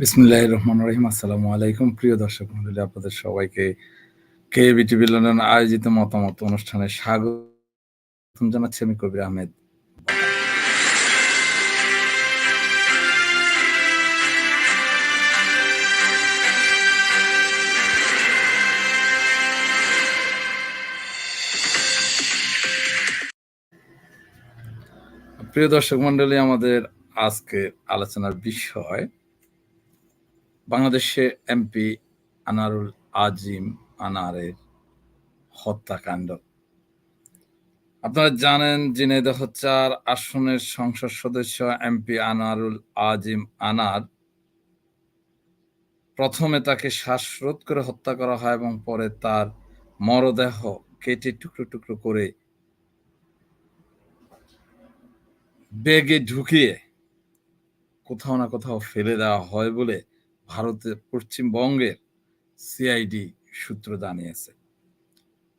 বিসমুল্লাহ রহমান রহিম। আসসালামু আলাইকুম। প্রিয় দর্শক মন্ডলী, আপনাদের সবাইকে কে বিটিভি লন্ডন আয়োজিত মতামত অনুষ্ঠানে স্বাগত। জানাচ্ছি আমি কবির আহমেদ। প্রিয় দর্শক মন্ডলী, আমাদের আজকে আলোচনার বিষয় বাংলাদেশে এমপি আনারুল আজিম আনারের হত্যাকাণ্ড। আপনারা জানেন, ঝিনাইদহ চার আসনের সংসদ সদস্য এমপি আনারুল আজিম আনার প্রথমে তাকে শ্বাসরোধ করে হত্যা করা হয় এবং পরে তার মরদেহ কেটে টুকরো টুকরো করে বেগে ঢুকিয়ে কোথাও না কোথাও ফেলে দেওয়া হয় বলে ভারতের পশ্চিমবঙ্গের সিআইডি সূত্র জানিয়েছে।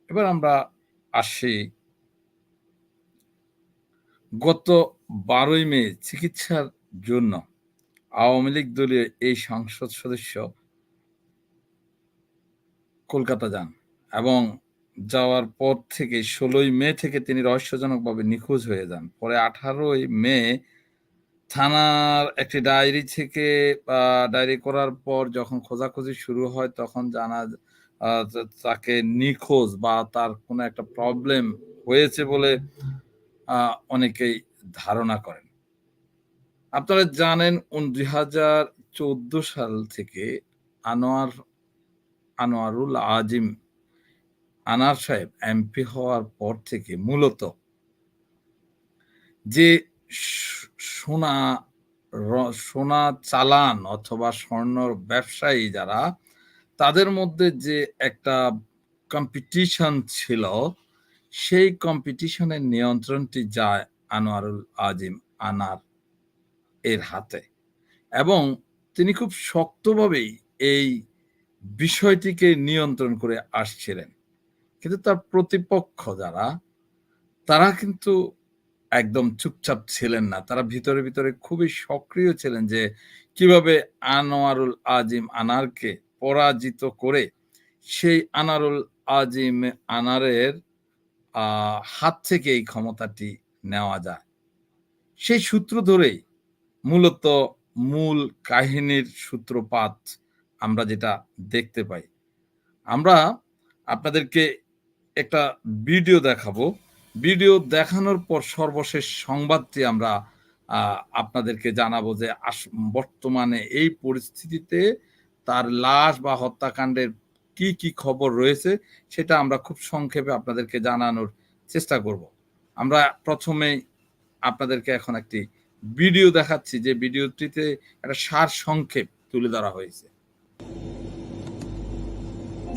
এবার আমরা আসি। গত বারোই মে চিকিৎসার জন্য আওয়ামী লীগ দলীয় এই সংসদ সদস্য কলকাতা যান এবং যাওয়ার পর থেকে ষোলোই মে থেকে তিনি রহস্যজনকভাবে নিখোঁজ হয়ে যান। পরে আঠারোই মে থানার একটি ডায়েরি থেকে ডায়েরি করার পর যখন খোঁজাখুঁজি শুরু হয় তখন জানা তাকে নিখোঁজ বা তার কোনো একটা প্রবলেম হয়েছে বলে অনেকেই ধারণা করেন। আপনারা জানেন দুই হাজার চোদ্দ সাল থেকে আনোয়ার, আনোয়ারুল আজিম আনার সাহেব এমপি হওয়ার পর থেকে মূলত যে সোনা সোনা চালান অথবা স্বর্ণ ব্যবসায়ী যারা, তাদের মধ্যে যে একটা কম্পিটিশন ছিল, সেই কম্পিটিশনের নিয়ন্ত্রণটি যায় আনোয়ারুল আজিম আনার এর হাতে। এবং তিনি খুব শক্তভাবেই এই বিষয়টিকে নিয়ন্ত্রণ করে আসছিলেন। কিন্তু তার প্রতিপক্ষ যারা, তারা কিন্তু একদম চুপচাপ ছিলেন না। তারা ভিতরে ভিতরে খুবই সক্রিয় ছিলেন যে কীভাবে আনোয়ারুল আজিম আনারকে পরাজিত করে সেই আনারুল আজিম আনারের হাত থেকে এই ক্ষমতাটি নেওয়া যায়। সেই সূত্র ধরেই মূলত মূল কাহিনীর সূত্রপাত আমরা যেটা দেখতে পাই। আমরা আপনাদেরকে একটা ভিডিও দেখাবো। ভিডিও দেখানোর পর সর্বশেষ সংবাদটি আমরা আপনাদেরকে জানাব যে বর্তমানে এই পরিস্থিতিতে তার লাশ বা হত্যাকাণ্ডের কি কি খবর রয়েছে সেটা আমরা খুব সংক্ষেপে আপনাদেরকে জানানোর চেষ্টা করব। আমরা প্রথমে আপনাদেরকে এখন একটি ভিডিও দেখাচ্ছি, যে ভিডিওটিতে একটা সার সংক্ষেপ তুলে ধরা হয়েছে।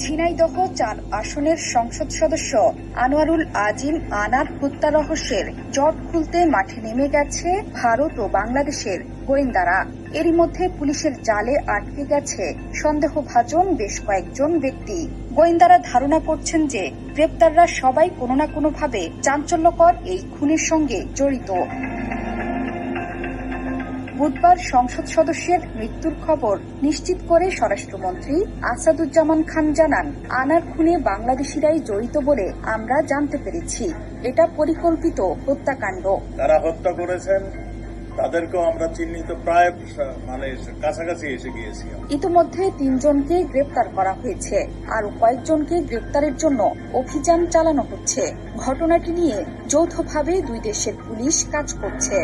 ঝিনাইদহ চার আসনের সংসদ সদস্য আনোয়ারুল আজিম আনার হত্যা রহস্যের জট খুলতে মাঠে নেমে গেছে ভারত ও বাংলাদেশের গোয়েন্দারা। এরই মধ্যে পুলিশের জালে আটকে গেছে সন্দেহভাজন বেশ কয়েকজন ব্যক্তি। গোয়েন্দারা ধারণা করছেন যে গ্রেপ্তাররা সবাই কোনো না কোনোভাবে চাঞ্চল্যকর এই খুনের সঙ্গে জড়িত। বুধবার সংসদ সদস্যের মৃত্যুর খবর নিশ্চিত করে স্বরাষ্ট্রমন্ত্রী আসাদুজ্জামান খান জানান আনার খুনে বাংলাদেশিরাই জড়িত বলে আমরা জানতে পেরেছি। এটা পরিকল্পিত হত্যাকাণ্ড। তারা হত্যা করেছেন তাদেরকেও আমরা চিহ্নিত প্রায় মানে কাছাকাছি এসে গিয়েছি। ইতিমধ্যে তিনজনকে গ্রেপ্তার করা হয়েছে আর কয়েকজনকে গ্রেপ্তারের জন্য অভিযান চালানো হচ্ছে। ঘটনাটি নিয়ে যৌথভাবে দুই দেশের পুলিশ কাজ করছে।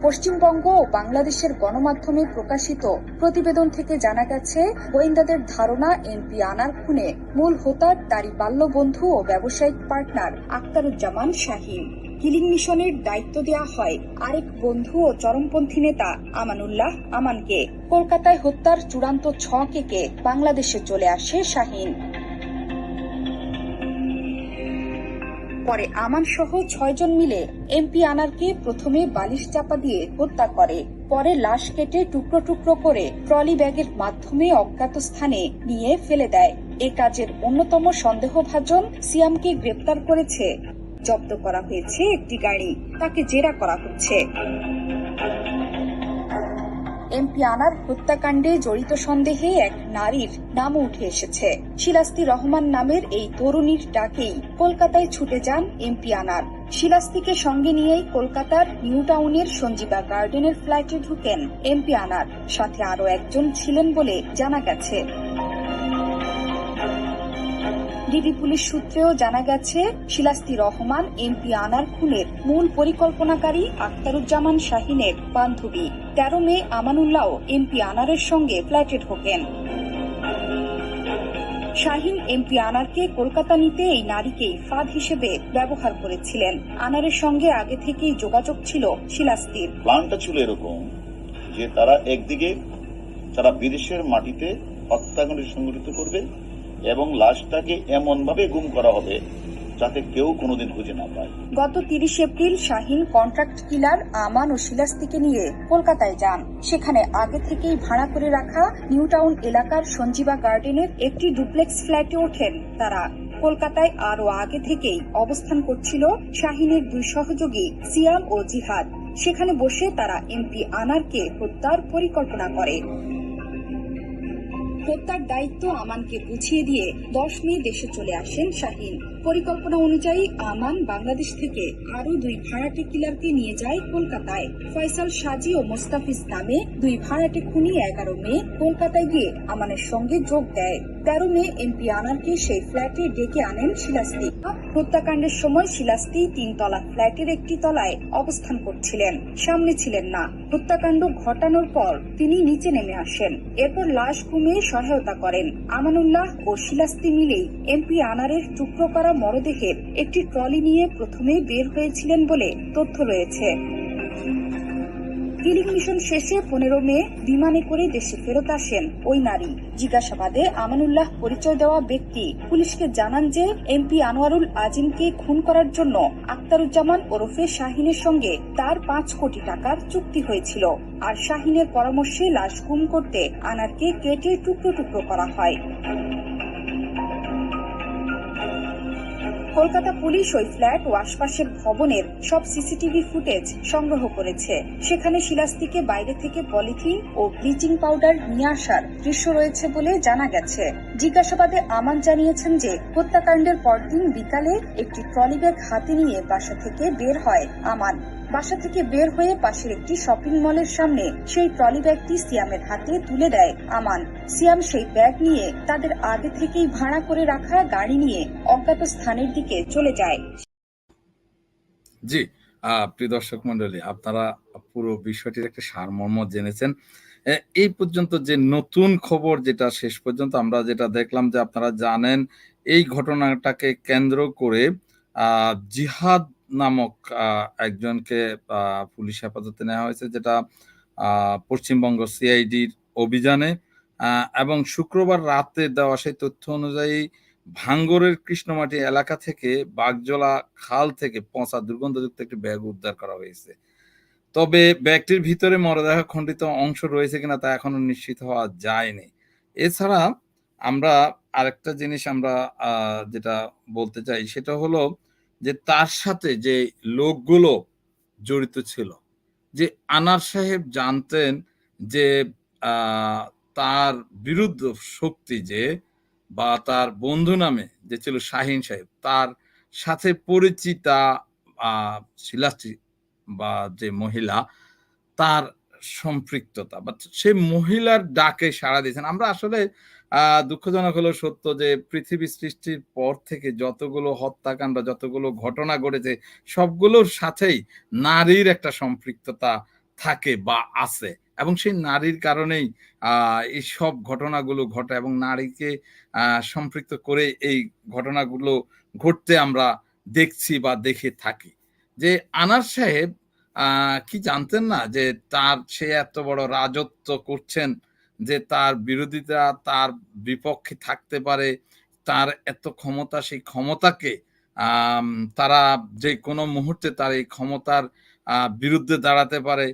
পশ্চিমবঙ্গ ও বাংলাদেশের গণমাধ্যমে প্রকাশিত প্রতিবেদন থেকে জানা গেছে, গোয়েন্দাদের ধারণা, এমপি আনার খুনে মূল হোতার তারই বাল্যবন্ধু ও ব্যবসায়িক পার্টনার আক্তারুজ্জামান শাহিন। কিলিং মিশনের দায়িত্ব দেওয়া হয় আরেক বন্ধু ও চরমপন্থী নেতা আমানুল্লাহ আমানকে কলকাতায় হত্যার চূড়ান্ত ছক বাংলাদেশে চলে আসে শাহিন। পরে আমান সহ ছয়জন মিলে এমপি আনারকে প্রথমে বালিশ চাপা দিয়ে হত্যা করে, পরে লাশ কেটে টুকরো টুকরো করে ট্রলি ব্যাগের মাধ্যমে অজ্ঞাত স্থানে নিয়ে ফেলে দেয়। এ কাজের অন্যতম সন্দেহভাজন সিয়ামকে গ্রেপ্তার করেছে। জব্দ করা হয়েছে একটি গাড়ি, তাকে জেরা করা হচ্ছে। এমপি আনার হত্যাকাণ্ডে জড়িত সন্দেহে এক নারীর নাম উঠে এসেছে। শিলাস্তি রহমান নামের এই তরুণীর ডাকেই কলকাতায় ছুটে যান এমপি আনার শিলাস্তিকে সঙ্গে নিয়েই কলকাতার নিউ টাউনের সঞ্জীবা গার্ডেনের ফ্ল্যাটে ঢুকেন এমপি আনার সাথে আরও একজন ছিলেন বলে জানা গেছে। ডিবি পুলিশ সূত্রেও জানা গেছে, শিলাস্তি রহমান, এমপি আনার খুনের মূল পরিকল্পনাকারী আখতারুজ্জামান শাহিনের বান্ধবী। তেরো মে আমানুল্লাহ এমপি আনারের সঙ্গে ফ্ল্যাটে ঢোকেন। শাহিন এমপি আনারকে কলকাতা নিতে এই নারীকেই ফাঁদ হিসেবে ব্যবহার করেছিলেন। আনারের সঙ্গে আগে থেকেই যোগাযোগ ছিল শিলাস্তির। প্ল্যানটা ছিল এরকম যে তারা একদিকে তারা বিদেশের মাটিতে হত্যাকাণ্ড সংগঠিত করবে এবং লাশটাকে এমন ভাবে গুম করা হবে যাতে কেউ কোনোদিন খুঁজে না পায়। গত তিরিশ April Shahin contract killer Aman ও শিলাস্তিকে নিয়ে কলকাতায় যান। সেখানে আগে থেকেই ভাড়া করে রাখা নিউ টাউন এলাকার সঞ্জীবা গার্ডেনের একটি ডুপ্লেক্স ফ্ল্যাটে ওঠেন তারা। কলকাতায় আরও আগে থেকেই অবস্থান করছিল শাহিনের দুই সহযোগী সিয়াম ও জিহাদ। সেখানে বসে তারা এমপি আনারকে হত্যার পরিকল্পনা করে। হত্যার দায়িত্ব আমানকে বুঝিয়ে দিয়ে দশ মে দেশে চলে আসেন শাহিন। পরিকল্পনা অনুযায়ী আমান বাংলাদেশ থেকে আরও দুই ভাড়াটে কিলারকে নিয়ে যায় কলকাতায়। ফয়সাল সাজি ও মোস্তাফিজ নামে দুই ভাড়াটে খুনি এগারো মে কলকাতায় গিয়ে আমানের সঙ্গে যোগ দেয়। তেরো মে এমপি আনারকে সেই ফ্ল্যাটে ডেকে আনেন শিলাস্তি হত্যাকাণ্ডের সময় শিলাস্তি তিনতলা ফ্ল্যাটের একটি তলায় অবস্থান করছিলেন, সামনে ছিলেন না। হত্যাকাণ্ড ঘটানোর পর তিনি নিচে নেমে আসেন। এরপর লাশ গুমে সহায়তা করেন। আমানুল্লাহ ও শিলাস্তি মিলেই এমপি আনারের টুকরো করা মরদেহের একটি ট্রলি নিয়ে প্রথমে বের হয়েছিলেন বলে তথ্য রয়েছে। কিলিং মিশন শেষে পনেরো মে বিমানে করে দেশে ফেরত আসেন ওই নারী। জিজ্ঞাসাবাদে আমানুল্লাহ পরিচয় দেওয়া ব্যক্তি পুলিশকে জানান যে এমপি আনোয়ারুল আজিমকে খুন করার জন্য আক্তারুজ্জামান ওরফে শাহিনের সঙ্গে তার পাঁচ কোটি টাকার চুক্তি হয়েছিল। আর শাহিনের পরামর্শে লাশ গুম করতে আনারকে কেটে টুকরো টুকরো করা হয়। কলকাতা পুলিশ ওই ফ্ল্যাট ও আশপাশের ভবনের সব সিসিটিভি ফুটেজ সংগ্রহ করেছে। সেখানে শিলাস্তিকে বাইরে থেকে পলিথিন ও ব্লিচিং পাউডার নিয়ে আসার দৃশ্য রয়েছে বলে জানা গেছে। জিজ্ঞাসাবাদে আমান জানিয়েছেন যে, হত্যাকাণ্ডের পরদিন বিকালে একটি ট্রলি ব্যাগ হাতে নিয়ে বাসা থেকে বের হয় আমান। বাসা থেকে বের হয়ে পাশের একটি শপিং মলের সামনে সেই ট্রলি ব্যাগটি সিয়ামের হাতে তুলে দেয় আমান। সিয়াম সেই ব্যাগ নিয়ে তাদের আগে থেকেই ভাড়া করে রাখা গাড়ি নিয়ে অজ্ঞাত স্থানের দিকে চলে যায়। জি প্রিয় দর্শক মন্ডলী আপনারা পুরো বিষয়টির একটা সারমর্ম জেনেছেন। এই পর্যন্ত যে নতুন খবর যেটা শেষ পর্যন্ত আমরা যেটা দেখলাম যে আপনারা জানেন, এই ঘটনাটাকে কেন্দ্র করে জিহাদ নামক একজনকে পুলিশ হেফাজতে নেওয়া হয়েছে, যেটা পশ্চিমবঙ্গ সিআইডির অভিযানে এবং শুক্রবার রাতে দেওয়া সেই তথ্য অনুযায়ী ভাঙ্গরের কৃষ্ণমাটি এলাকা থেকে বাগজলা খাল থেকে পচা দুর্গন্ধযুক্ত একটি ব্যাগ উদ্ধার করা হয়েছে। তবে ব্যাগটির ভিতরে মরদেহ খণ্ডিত অংশ রয়েছে কিনা তা এখনও নিশ্চিত হওয়া যায়নি। এছাড়া আমরা আরেকটা জিনিস আমরা যেটা বলতে চাই, সেটা হলো যে তার সাথে যে লোকগুলো জড়িত ছিল, যে আনার সাহেব জানতেন যে তার বিরুদ্ধ শক্তি যে বা তার বন্ধু নামে যে ছিল শাহিন সাহেব, তার সাথে পরিচিতা শিলাশ্রী বা যে মহিলা, তার সম্পৃক্ততা বা সে মহিলার ডাকে সাড়া দিয়েছেন। আমরা আসলে দুঃখজনক হলো সত্য যে পৃথিবী সৃষ্টির পর থেকে যতগুলো হত্যাকাণ্ড, যতগুলো ঘটনা ঘটেছে, সবগুলোর সাথেই নারীর একটা সম্পৃক্ততা থাকে বা আছে। এবং সেই নারীর কারণেই এই সব ঘটনাগুলো ঘটে এবং নারীকে সম্পৃক্ত করে এই ঘটনাগুলো ঘটতে আমরা দেখছি বা দেখে থাকি। যে আনার সাহেব কি জানতেন না যে তার সে এত বড় রাজত্ব করছেন যে তার বিরোধিতা তার বিপক্ষে থাকতে পারে, তার এত ক্ষমতা, সেই ক্ষমতাকে তারা যে কোনো মুহূর্তে তার এই ক্ষমতার বিরুদ্ধে দাঁড়াতে পারে।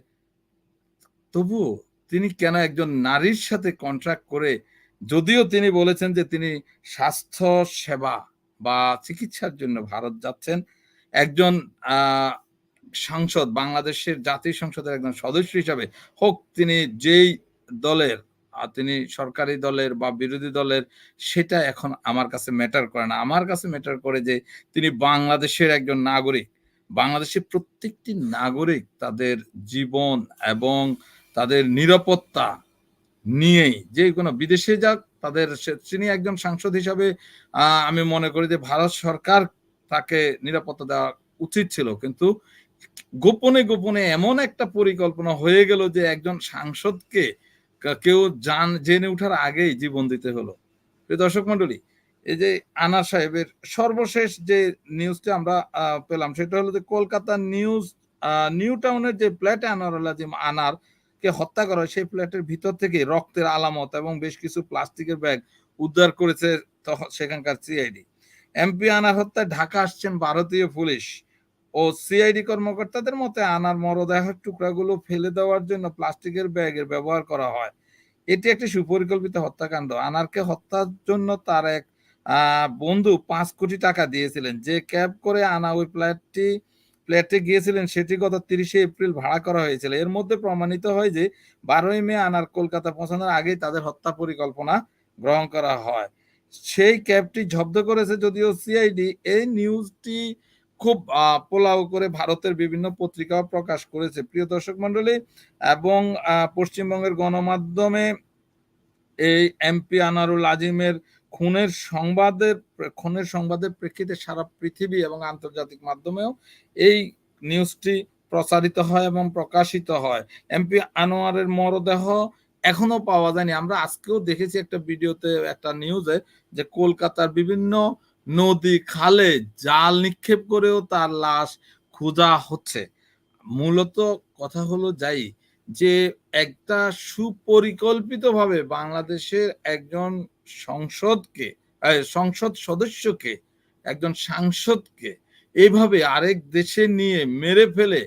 তবুও তিনি কেন একজন নারীর সাথে কন্ট্রাক্ট করে, যদিও তিনি বলেছেন যে তিনি স্বাস্থ্য সেবা বা চিকিৎসার জন্য ভারত যাচ্ছেন, একজন সাংসদ, বাংলাদেশের জাতীয় সংসদের একজন সদস্য হিসাবে হোক, তিনি যেই দলের তিনি সরকারি দলের বা বিরোধী দলের, সেটা এখন আমার কাছে ম্যাটার করে না। আমার কাছে ম্যাটার করে যে তিনি বাংলাদেশের একজন নাগরিক। বাংলাদেশের প্রত্যেকটি নাগরিক তাদের জীবন এবং তাদের নিরাপত্তা নিয়েই, যে কোনো বিদেশে যাক, তাদের তিনি একজন সাংসদ হিসাবে আমি মনে করি যে ভারত সরকার তাকে নিরাপত্তা দেওয়া উচিত ছিল। কিন্তু গোপনে গোপনে এমন একটা পরিকল্পনা হয়ে গেল যে একজন সাংসদকে কেউ জান, জেনে ওঠার আগেই জীবন দিতে হলো। দর্শক মন্ডলী এই যে আনার সাহেবের সর্বশেষ যে নিউজটা আমরা পেলাম, সেটা হলো যে কলকাতা নিউজ নিউ টাউনের যে ফ্ল্যাটে আনারুল্লাহ যে আনার কে হত্যা করা হয়, সেই ফ্ল্যাটের ভিতর থেকে রক্তের আলামত এবং বেশ কিছু প্লাস্টিকের ব্যাগ উদ্ধার করেছে তখন সেখানকার সিআইডি। এমপি আনার হত্যায় ঢাকা আসছেন ভারতীয় পুলিশ। ও সিআইডি কর্মকর্তাদের মতে আনার মরদেহের টুকরাগুলো ফেলে দেওয়ার জন্য প্লাস্টিকের ব্যাগের ব্যবহার করা হয়। এটি একটি সুপরিকল্পিত হত্যাকাণ্ড। আনারকে হত্যার জন্য তার এক বন্ধু পাঁচ কোটি টাকা দিয়েছিলেন। যে ক্যাব করে আনা ওই প্ল্যাটটি ফ্ল্যাটে গিয়েছিলেন সেটি গত তিরিশে এপ্রিল ভাড়া করা হয়েছিল। এর মধ্যে প্রমাণিত হয় যে বারোই মে আনার কলকাতা পৌঁছানোর আগেই তাদের হত্যা পরিকল্পনা গ্রহণ করা হয়। সেই ক্যাবটি জব্দ করেছে যদিও সিআইডি এই নিউজটি খুব পোলাও করে ভারতের বিভিন্ন পত্রিকাও প্রকাশ করেছে। প্রিয় দর্শক মন্ডলী এবং পশ্চিমবঙ্গের গণমাধ্যমে এই এমপি আনারুল আজিমের খুনের সংবাদের খুনের সংবাদের প্রেক্ষিতে সারা পৃথিবী এবং আন্তর্জাতিক মাধ্যমেও এই নিউজটি প্রচারিত হয় এবং প্রকাশিত হয়। এমপি আনোয়ারের মরদেহ এখনও পাওয়া যায়নি। আমরা আজকেও দেখেছি একটা ভিডিওতে একটা নিউজে যে কলকাতার বিভিন্ন নদী, খালে জাল নিক্ষেপ করেও তার লাশ খোঁজা হচ্ছে। মূলত কথা হলো যাই, যে একটা সুপরিকল্পিতভাবে বাংলাদেশের একজন সংসদকে সংসদ সদস্যকে, একজন সাংসদকে এইভাবে আরেক দেশে নিয়ে মেরে ফেলে,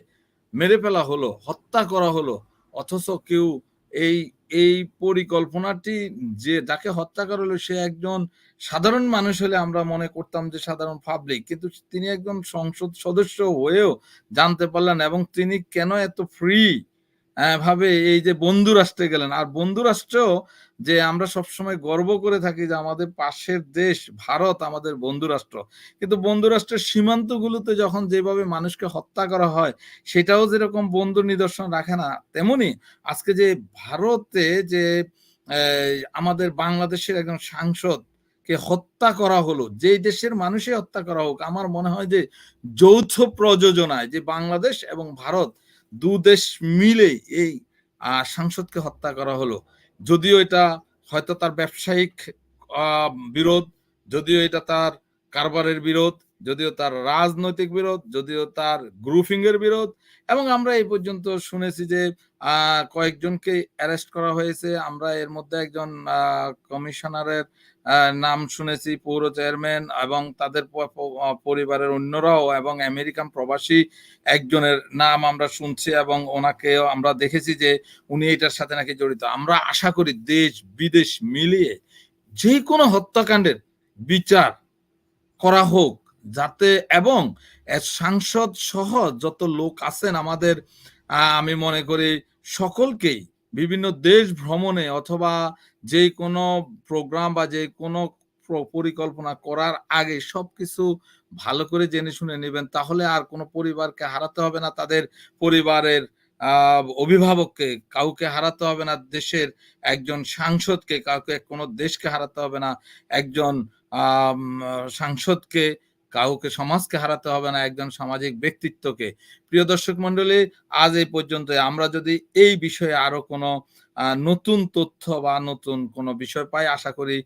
মেরে ফেলা হলো, হত্যা করা হলো, অথচ কেউ এই এই পরিকল্পনাটি যে যাকে হত্যা করা হলো, সে একজন সাধারণ মানুষ হলে আমরা মনে করতাম যে সাধারণ পাবলিক কিন্তু তিনি একজন সংসদ সদস্য হয়েও জানতে পারলেন এবং তিনি কেন এত ফ্রি ভাবে এই যে বন্ধু রাষ্ট্রে গেলেন। আর বন্ধু রাষ্ট্র যে আমরা সবসময় গর্ব করে থাকি যে আমাদের পাশের দেশ ভারত আমাদের বন্ধু রাষ্ট্র। কিন্তু বন্ধু রাষ্ট্রের সীমান্তগুলোতে যখন যেভাবে মানুষকে হত্যা করা হয়, সেটাও যেরকম বন্ধু নিদর্শন রাখে না, তেমনি আজকে যে ভারতে যে আমাদের বাংলাদেশের একজন সাংসদ কে হত্যা করা হলো যে দেশের মানুষই হত্যা করা হোক, আমার মনে হয় যে যৌথ প্রযোজনায় যে বাংলাদেশ এবং ভারত দু দেশ মিলে এই সাংসদকে হত্যা করা হলো। যদিও এটা হয়তো তার ব্যবসায়িক বিরোধ, যদিও এটা তার কারবারের বিরোধ, যদিও তার রাজনৈতিক বিরোধ, যদিও তার গ্রুপিং এর বিরোধ, এবং আমরা এই পর্যন্ত শুনেছি যে কয়েকজনকে অ্যারেস্ট করা হয়েছে। আমরা এর মধ্যে একজন কমিশনারের নাম শুনেছি পৌর চেয়ারম্যান এবং তাদের পরিবারের অন্যরাও এবং আমেরিকান প্রবাসী একজনের নাম আমরা শুনছি এবং ওনাকেও আমরা দেখেছি যে উনি এটার সাথে নাকি জড়িত। আমরা আশা করি দেশ, বিদেশ মিলিয়ে যে কোনো হত্যাকাণ্ডের বিচার করা হোক, যাতে এবং সাংসদ সহ যত লোক আছেন আমাদের আমি মনে করি সকলকেই বিভিন্ন দেশ ভ্রমণে অথবা যে কোনো প্রোগ্রাম বা যে কোনো পরিকল্পনা করার আগে সবকিছু ভালো করে জেনে শুনে নেবেন। তাহলে আর কোনো পরিবারকে হারাতে হবে না, তাদের পরিবারের অভিভাবককে, কাউকে হারাতে হবে না, দেশের একজন সাংসদকে, কাউকে কোনো দেশকে হারাতে হবে না, একজন সাংসদকে কাউকে সমাজকে হারাতে হবে না, একজন সামাজিক ব্যক্তিত্বকে। প্রিয় দর্শক মন্ডলী আজ এই পর্যন্ত আমরা যদি এই বিষয়ে আরও কোনো নতুন তথ্য বা নতুন কোনো বিষয় পাই, আশা করি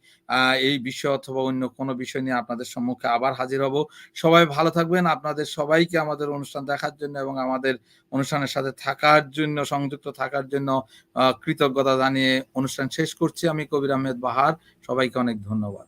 এই বিষয় অথবা অন্য কোনো বিষয় নিয়ে আপনাদের সম্মুখে আবার হাজির হব। সবাই ভালো থাকবেন। আপনাদের সবাইকে আমাদের অনুষ্ঠান দেখার জন্য এবং আমাদের অনুষ্ঠানের সাথে থাকার জন্য, সংযুক্ত থাকার জন্য কৃতজ্ঞতা জানিয়ে অনুষ্ঠান শেষ করছি। আমি কবির আহমেদ বাহার। সবাইকে অনেক ধন্যবাদ।